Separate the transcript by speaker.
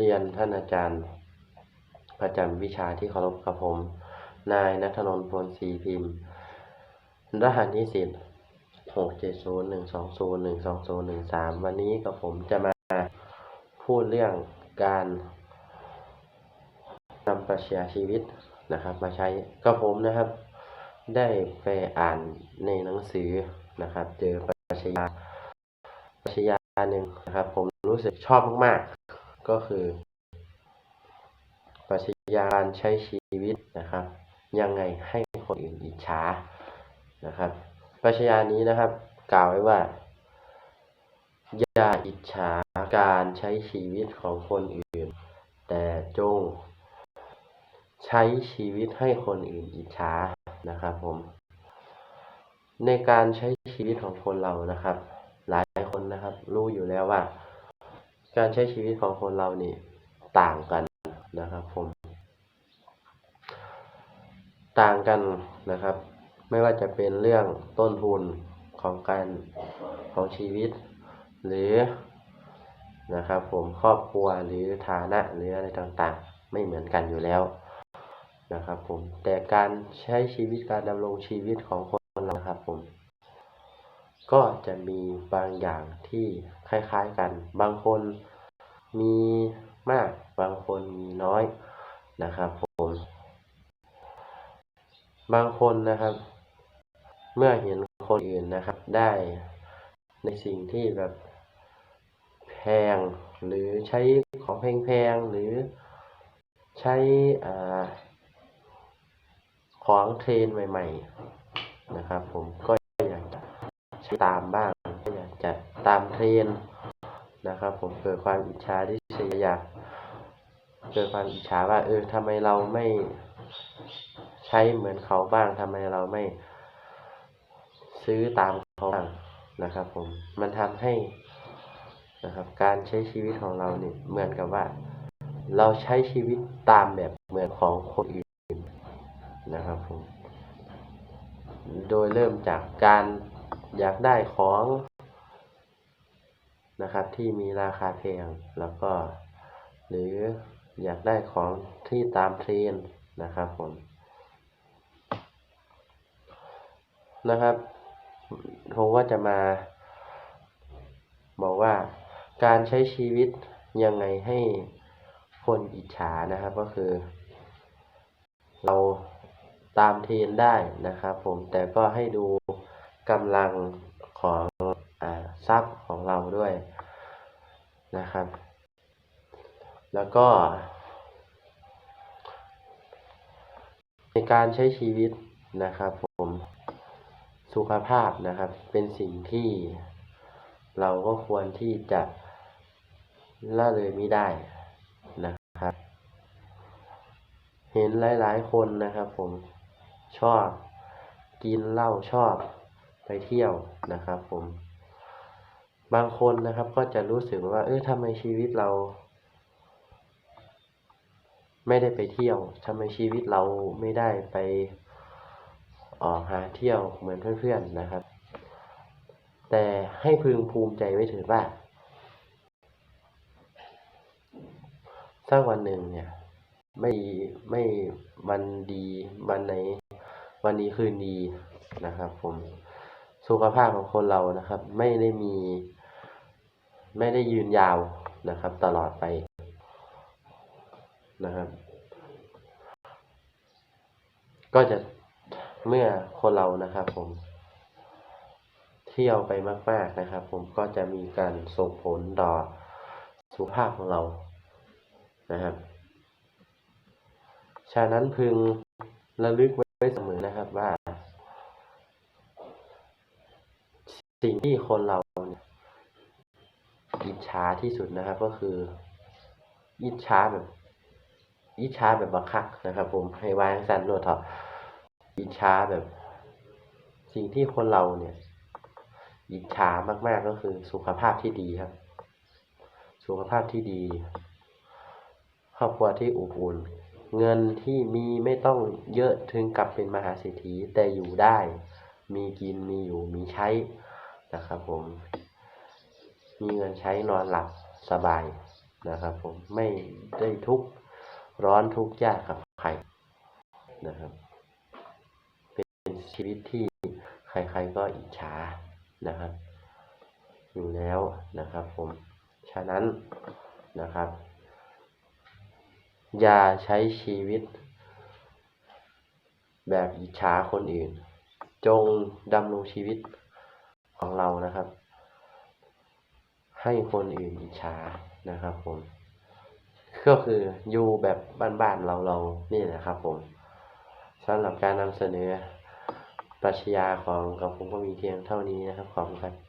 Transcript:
Speaker 1: เรียนท่านอาจารย์ ประจำวิชาที่เคารพกับผม นายนัทนนท์พลศรีพิมพ์ รหัสนิสิตหกเจ็ดศูนย์หนึ่งสองศูนย์หนึ่งสองศูนย์หนึ่งสามวันนี้กับผมจะมาพูดเรื่องการนำปรัชญาชีวิตนะครับ มาใช้กับผมนะครับ ได้ไปอ่านในหนังสือนะครับ เจอปรัชญาปรัชญาหนึ่งนะครับ ผมรู้สึกชอบมาก ก็คือปรัชญาการใช้ชีวิตนะครับ ยังไงให้คนอื่นอิจฉานะครับปรัชญานี้นะครับ กล่าวไว้ว่าอย่าอิจฉาการใช้ชีวิตของคนอื่น แต่จง ใช้ชีวิตให้คนอื่นอิจฉานะครับผม ในการใช้ชีวิตของคนเรานะครับ หลายคนนะครับ รู้อยู่แล้วว่า การใช้ชีวิตของคนเรานี่ต่างกันนะครับผม ต่างกันนะครับ ไม่ว่าจะเป็นเรื่องต้นทุนของการของชีวิต หรือนะครับ ผมครอบครัวหรือฐานะหรืออะไรต่างๆ ไม่เหมือนกันอยู่แล้วนะครับ ผมแต่การใช้ชีวิตการดำรงชีวิตของคนเรานะครับผม ก็จะมีบางอย่างที่คล้ายๆกัน บางคนมีมาก บางคนมีน้อยนะครับผมบางคนนะครับ เมื่อเห็นคนอื่นนะครับ ได้ในสิ่งที่แบบแพงหรือใช้ของแพงๆหรือใช้อของเทรนใหม่ ๆ นะครับ ผมก็ ใช้ตามบ้างก็อยากจะตามเทรนนะครับ ผมเกิดความอิจฉาที่เสียอยากเกิดความอิจฉาว่า เออทำไมเราไม่ใช้เหมือนเขาบ้างทำไมเราไม่ซื้อตามเขาบ้างนะครับ ผมมันทำให้นะครับ การใช้ชีวิตของเราเนี่ยเหมือนกับว่า เราใช้ชีวิตตามแบบเหมือนของคนอื่นนะครับผมโดยเริ่มจากการ อยากได้ของนะครับที่มีราคาแพงแล้วก็ หรืออยากได้ของที่ตามเทรนนะครับผมนะครับผมก็จะมา บอกว่าการใช้ชีวิตยังไงให้คนอิจฉานะครับก็คือ เราตามเทรนได้นะครับผมแต่ก็ให้ดู กำลังของอทรัพย์ของเราด้วยนะครับ แล้วก็ ในการใช้ชีวิตนะครับผมสุขภาพนะครับ เป็นสิ่งที่เราก็ควรที่จะละเลยไม่ได้นะครับ เห็นหลาย ๆ คนนะครับผมชอบกินเหล้าชอบ ไปเที่ยวนะครับผม บางคนนะครับก็จะรู้สึกว่า เออทำไมชีวิตเรา ไม่ได้ไปเที่ยวทำไมชีวิตเราไม่ได้ไปออกหาเที่ยวเหมือนเพื่อนๆนะครับ แต่ให้พึงภูมิใจไว้เถิดว่าสักวันหนึ่งเนี่ย ไม่ไม่วันดีวันไหน วันนี้คืนดีนะครับผม สุขภาพของคนเรานะครับ ไม่ได้มี ไม่ได้ยืนยาวนะครับ ตลอดไปนะครับ ก็จะเมื่อคนเรานะครับผม เที่ยวไปมาก ๆนะครับ ผมก็จะมีการส่งผลต่อสุขภาพของเรานะครับ ฉะนั้นพึงระลึกไว้เสมอนะครับว่า สิ่งที่คนเราเนี่ยอิจฉาที่สุดนะครับก็คืออิจฉาแบบอิจฉาแบบบักคักนะครับ ผมให้วางสันโนดเถอะอิจฉาแบบ สิ่งที่คนเราเนี่ย อิจฉามากๆก็คือสุขภาพที่ดีครับ สุขภาพที่ดี ครอบครัวที่อบอุ่นเงินที่มีไม่ต้องเยอะถึงกับเป็นมหาเศรษฐีแต่อยู่ได้ มีกินมีอยู่มีใช้ นะครับผม มีเงินใช้นอนหลับสบายนะครับผมไม่ได้ทุกข์ร้อนทุกข์ยากกับใครนะครับ เป็นชีวิตที่ใครๆก็อิจฉานะครับ อยู่แล้วนะครับผมฉะนั้นนะครับ อย่าใช้ชีวิต แบบอิจฉาคนอื่น จงดำรงชีวิต ของเรานะครับ ให้คนอื่นอิจฉานะครับผม ก็คืออยู่แบบบ้านๆเราเราๆนี่แหละครับผมสำหรับการนำเสนอปรัชญาของกับผมก็มีเพียงเท่านี้นะครับขอบคุณครับ